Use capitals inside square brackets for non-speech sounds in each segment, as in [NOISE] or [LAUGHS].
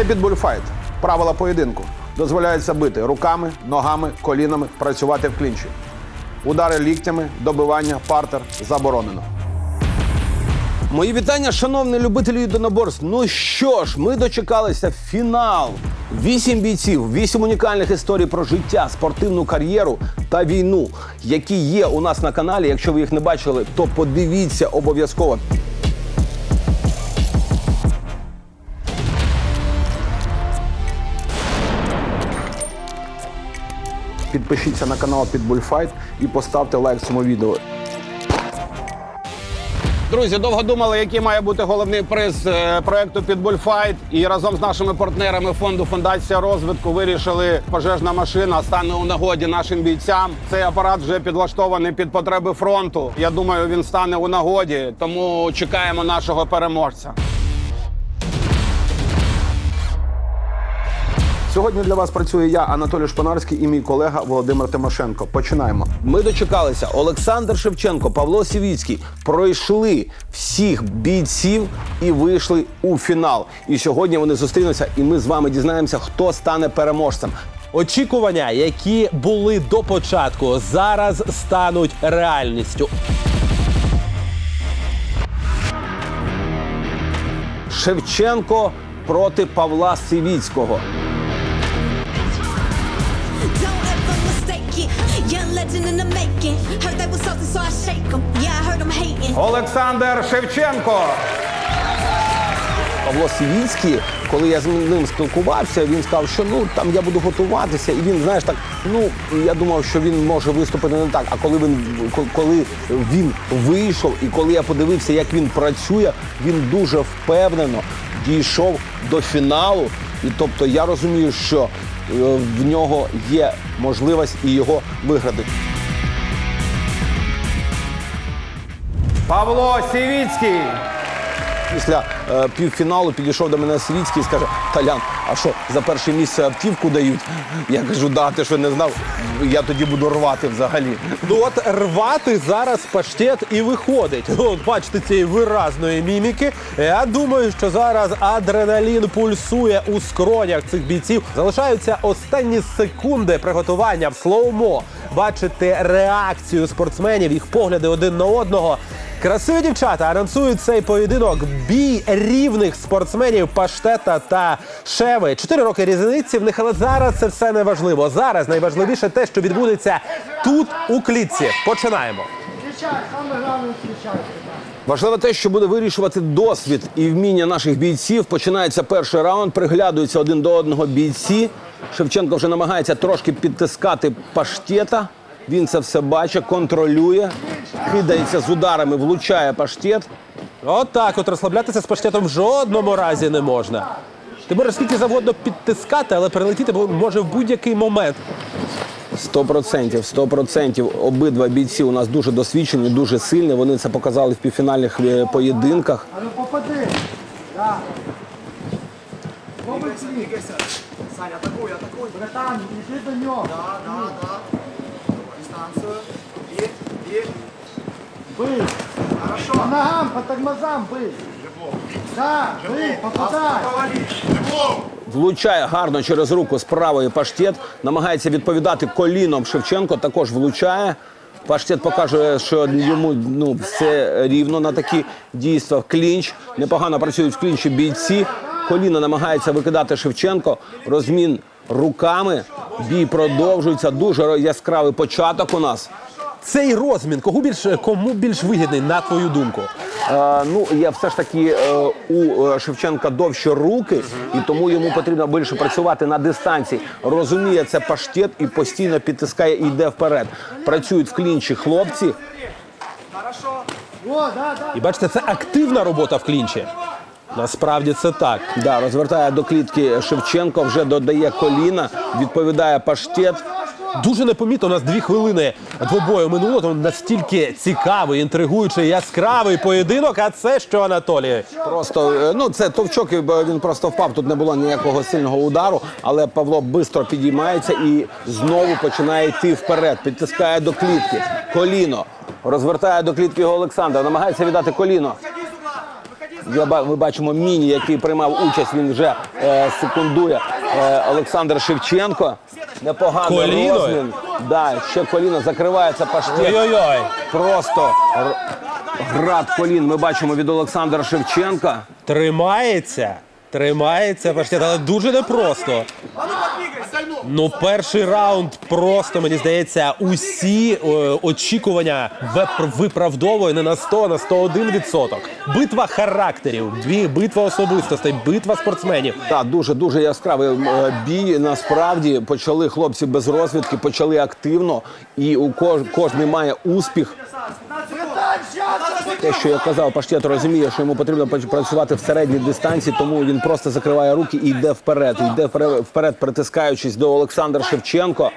Це підбульфайт. Правила поєдинку. Дозволяється бити руками, ногами, колінами, працювати в клінчі. Удари ліктями, добивання, партер заборонено. Мої вітання, шановні любителі єдиноборств. Ну що ж, ми дочекалися фінал. Вісім бійців, вісім унікальних історій про життя, спортивну кар'єру та війну, які є у нас на каналі. Якщо ви їх не бачили, то подивіться обов'язково. Підпишіться на канал Підбульфайт і поставте лайк цьому відео. Друзі, довго думали, який має бути головний приз е, проекту Підбульфайт. І разом з нашими партнерами фонду Фундація розвитку вирішили, пожежна машина стане у нагоді нашим бійцям. Цей апарат вже підлаштований під потреби фронту. Я думаю, він стане у нагоді, тому чекаємо нашого переможця. Сьогодні для вас працює я, Анатолій Шпанарський, і мій колега Володимир Тимошенко. Починаємо. Ми дочекалися. Олександр Шевченко, Павло Сівіцький пройшли всіх бійців і вийшли у фінал. І сьогодні вони зустрінуться, і ми з вами дізнаємося, хто стане переможцем. Очікування, які були до початку, зараз стануть реальністю. Шевченко проти Павла Сивіцького. Олександр Шевченко. Павло Сівіцький, коли я з ним спілкувався, він сказав, що ну там я буду готуватися, і він, знаєш, так, ну я думав, що він може виступити не так. А коли він коли він вийшов, і коли я подивився, як він працює, він дуже впевнено дійшов до фіналу. І тобто я розумію, що е, в нього є можливість і його виграти. Павло Сівіцький. Після е, півфіналу підійшов до мене Свіцький і скаже: Талян, а що за перше місце автівку дають? Я кажу, да, ти що не знав, я тоді буду рвати взагалі. Ну от рвати зараз паштет і виходить. [LAUGHS] От бачите цієї виразної міміки. Я думаю, що зараз адреналін пульсує у скронях цих бійців. Залишаються останні секунди приготування в слоумо. Бачите реакцію спортсменів, їх погляди один на одного. Красиві дівчата анонсують цей поєдинок бій рівних спортсменів Паштета та Шеви. Чотири роки різниці в них, але зараз це все не важливо. Зараз найважливіше те, що відбудеться тут у клітці. Починаємо. Важливо те, що буде вирішувати досвід і вміння наших бійців. Починається перший раунд, приглядаються один до одного бійці. Шевченко вже намагається трошки підтискати паштета. Він це все бачить, контролює, кидається з ударами, влучає паштет. От так, от розслаблятися з паштетом в жодному разі не можна. Ти можеш скільки завгодно підтискати, але перелетіти може в будь-який момент. Сто процентів, сто процентів. Обидва бійці у нас дуже досвідчені, дуже сильні. Вони це показали в півфінальних е, поєдинках. А ну попади. Да. Попади. Саня, атакуй, атакуй. Братан, иди до него. Да, да, да. Дистанцию. И, и. Бый. Хорошо. По ногам, по тормозам бый. Да, бый, попадай. Повали. Влучає гарно через руку з правої паштет, намагається відповідати коліном Шевченко, також влучає. Паштет покаже, що йому ну, все рівно на такі дійства. Клінч. Непогано працюють в клінчі бійці. Коліно намагається викидати Шевченко. Розмін руками. Бій продовжується. Дуже яскравий початок у нас. Цей розмін кому більш кому більш вигідний, на твою думку? Е, ну, є все ж таки е, у е, Шевченка довші руки, і тому йому потрібно більше працювати на дистанції. Розуміє це паштет і постійно підтискає і йде вперед. Працюють в клінчі хлопці. І бачите, це активна робота в клінчі. Насправді це так. Да, розвертає до клітки Шевченко, вже додає коліна, відповідає паштет. Дуже непомітно, у нас дві хвилини двобою минуло, тому настільки цікавий, інтригуючий, яскравий поєдинок. А це що, Анатолій? Просто е, ну це товчок, він просто впав. Тут не було ніякого сильного удару, але Павло швидко підіймається і знову починає йти вперед. Підтискає до клітки. Коліно розвертає до клітки його Олександра. Намагається віддати коліно. Ми бачимо міні, який приймав участь. Він вже е, секундує. Е, Олександр Шевченко. Непоганий Коліно? розмін. Да, ще коліно закривається паштет. Ой-ой-ой. Просто р- град колін. Ми бачимо від Олександра Шевченка. Тримається. Тримається паштет, але дуже непросто. Ну, перший раунд просто, мені здається, усі е, очікування вип- виправдовує не на 100, а на 101 відсоток. Битва характерів, дві битва особистостей, битва спортсменів. Так, дуже дуже яскравий е, бій. Насправді почали хлопці без розвідки, почали активно, і у кож, кожний має успіх. Те, що я казав, Паштет розуміє, що йому потрібно працювати в середній дистанції, тому він просто закриває руки і йде вперед. Йде вперед притискаючись до Олександра Шевченко.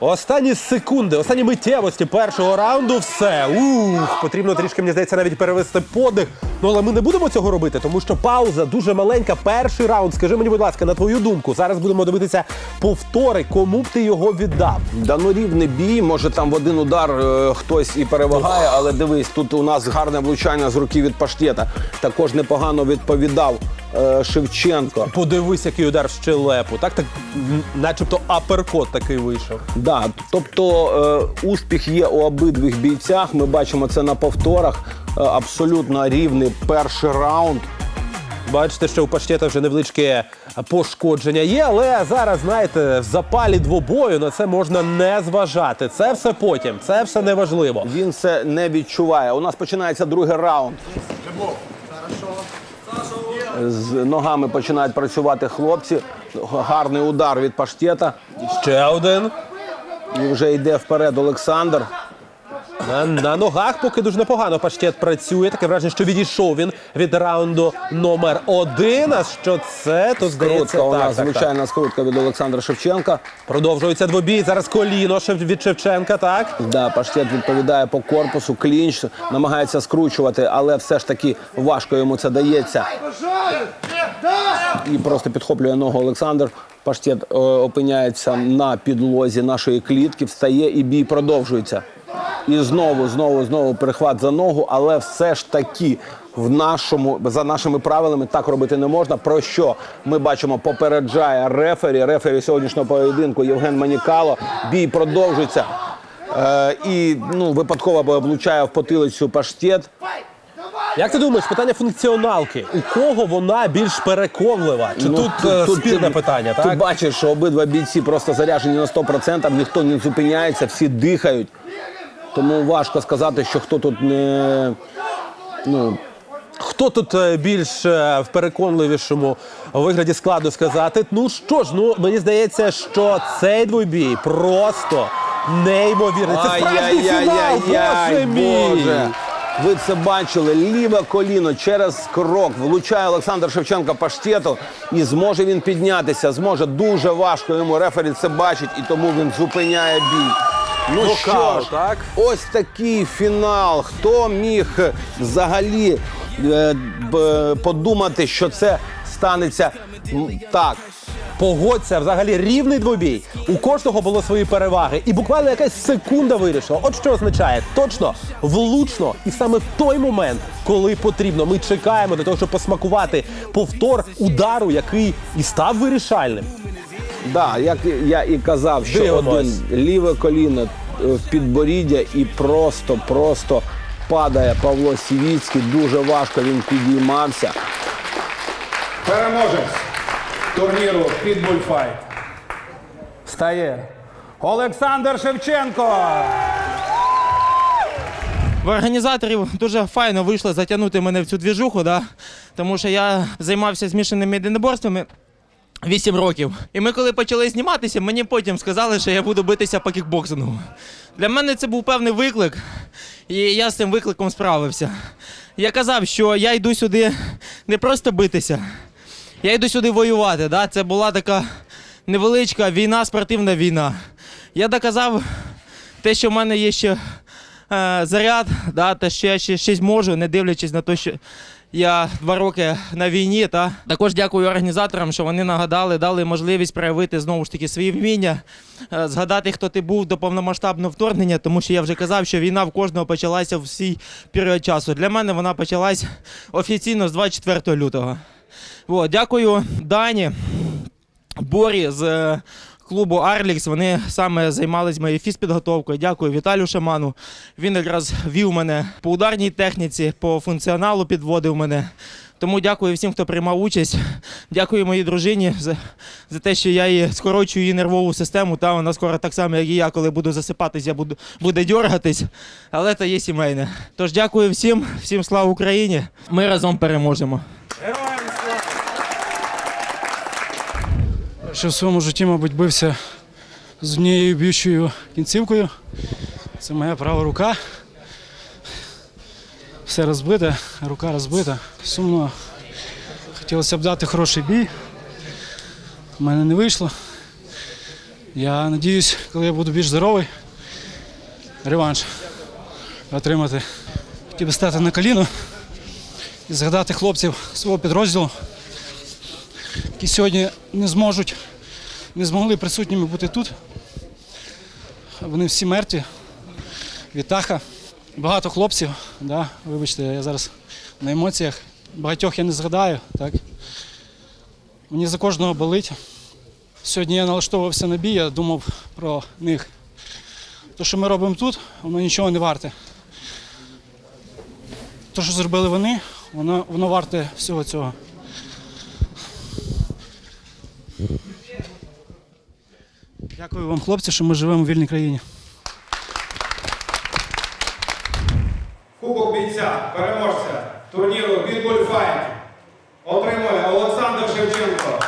Останні секунди, останні миттєвості першого раунду, все. Ух, потрібно трішки, мені здається, навіть перевести подих. Ну але ми не будемо цього робити, тому що пауза дуже маленька. Перший раунд. Скажи мені, будь ласка, на твою думку. Зараз будемо дивитися повтори. Кому б ти його віддав? Да ну рівний бій, може там в один удар е, хтось і перевагає, але дивись, тут у нас гарне влучання з руки від паштета. Також непогано відповідав е, Шевченко. Подивись, який удар в щелепу. Так, так, м, начебто аперкот такий вийшов. Да, тобто е, успіх є у обидвих бійцях. Ми бачимо це на повторах. Е, абсолютно рівний перший раунд. Бачите, що у паштета вже невеличке пошкодження є, але зараз, знаєте, в запалі двобою на це можна не зважати. Це все потім, це все неважливо. Він це не відчуває. У нас починається другий раунд. З ногами починають працювати хлопці. Гарний удар від паштета. Ще один. І вже йде вперед Олександр. На, на ногах поки дуже непогано паштет працює. Таке враження, що відійшов він від раунду номер один. А що це, то здається, Скрутка у так, нас так, так. звичайна скрутка від Олександра Шевченка. Продовжується двобій. Зараз коліно Шев- від Шевченка, так? Да, паштет відповідає по корпусу, клінч намагається скручувати, але все ж таки важко йому це дається. І просто підхоплює ногу Олександр. Паштет е, опиняється на підлозі нашої клітки, встає і бій продовжується. І знову, знову, знову перехват за ногу, але все ж таки в нашому за нашими правилами так робити не можна. Про що ми бачимо, попереджає рефері. Рефері сьогоднішнього поєдинку Євген Манікало. Бій продовжується. Е, і ну, випадково влучає в потилицю паштет. Як ти думаєш, питання функціоналки? У кого вона більш переконлива? Чи Ну, тут, е, спірне ти- питання, Ти бачиш, що обидва бійці просто заряжені на 100%, ніхто не зупиняється, всі дихають. Тому важко сказати, що хто тут не. Ну, Хто тут е, більш е, в переконливішому вигляді складно сказати? Ну що ж, ну мені здається, що цей двобій просто неймовірний. Це справжній фінал, боже мій! Боже. Ви це бачили, ліве коліно через крок влучає Олександр Шевченко паштету, і зможе він піднятися. Зможе дуже важко йому рефері це бачить, і тому він зупиняє бій. Ну Нокаут, що ж, так? ось такий фінал. Хто міг взагалі е, б- подумати, що це станеться м, так? Погодься, взагалі рівний двобій. У кожного було свої переваги, і буквально якась секунда вирішила. От що означає точно, влучно, і саме в той момент, коли потрібно, ми чекаємо для того, щоб посмакувати повтор удару, який і став вирішальним. Да, як я і казав, що Дивимось. один ліве коліно е, в підборіддя і просто, просто падає Павло Сівіцький. Дуже важко він підіймався. Переможець турніру Fight стає Олександр Шевченко. В організаторів дуже файно вийшло затягнути мене в цю двіжуху, да? тому що я займався змішаними єдиноборствами 8 років. І ми, коли почали зніматися, мені потім сказали, що я буду битися по кікбоксингу. Для мене це був певний виклик, і я з цим викликом справився. Я казав, що я йду сюди не просто битися, я йду сюди воювати. Да? Це була така невеличка війна, спортивна війна. Я доказав те, що в мене є ще е, заряд, да, те, що я ще щось можу, не дивлячись на те, що Я два роки на війні. Та також дякую організаторам, що вони нагадали, дали можливість проявити знову ж таки свої вміння, е, згадати, хто ти був до повномасштабного вторгнення, тому що я вже казав, що війна в кожного почалася в свій період часу. Для мене вона почалась офіційно з 24 лютого. От, дякую Дані, Борі з е, клубу Арлікс. Вони саме займались моєю фізпідготовкою. Дякую Віталію Шаману. Він якраз вів мене по ударній техніці, по функціоналу підводив мене. Тому дякую всім, хто приймав участь. Дякую моїй дружині за, за те, що я її скорочую її нервову систему. Та вона скоро так само, як і я, коли буду засипатись, я буду буде дьоргатись. Але це є сімейне. Тож дякую всім, всім слава Україні. Ми разом переможемо. Що в своєму житті, мабуть, бився з однією б'ючою кінцівкою. Це моя права рука. Все розбите, рука розбита. Сумно. Хотілося б дати хороший бій. У мене не вийшло. Я надіюсь, коли я буду більш здоровий, реванш отримати. Хотів би стати на коліно і згадати хлопців свого підрозділу, які сьогодні не зможуть, не змогли присутніми бути тут. Вони всі мертві. Вітаха. Багато хлопців, да, вибачте, я зараз на емоціях. Багатьох я не згадаю. Так. Мені за кожного болить. Сьогодні я налаштовувався на бій, я думав про них. Те, що ми робимо тут, воно нічого не варте. Те, що зробили вони, воно, воно варте всього цього. Дякую вам, хлопці, що ми живемо в вільній країні. Кубок бійця, переможця турніру Fight отримує Олександр Шевченко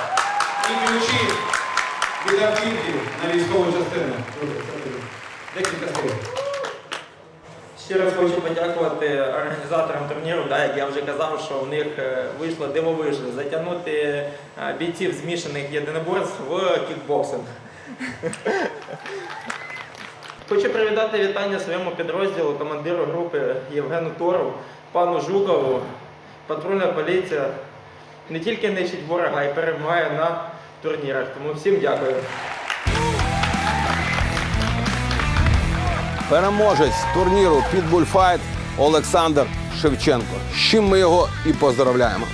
і ключі від автівки на військову частину. Декілька слів. Ще раз хочу подякувати організаторам турніру. Да, як я вже казав, що в них е, вийшло дивовижно затягнути е, бійців змішаних єдиноборств в кікбоксинг. Хочу привітати вітання своєму підрозділу, командиру групи Євгену Тору, пану Жукову. Патрульна поліція не тільки нищить ворога, а й перемагає на турнірах. Тому всім дякую. Переможець турніру Pitbull Fight Олександр Шевченко. З чим ми його і поздравляємо.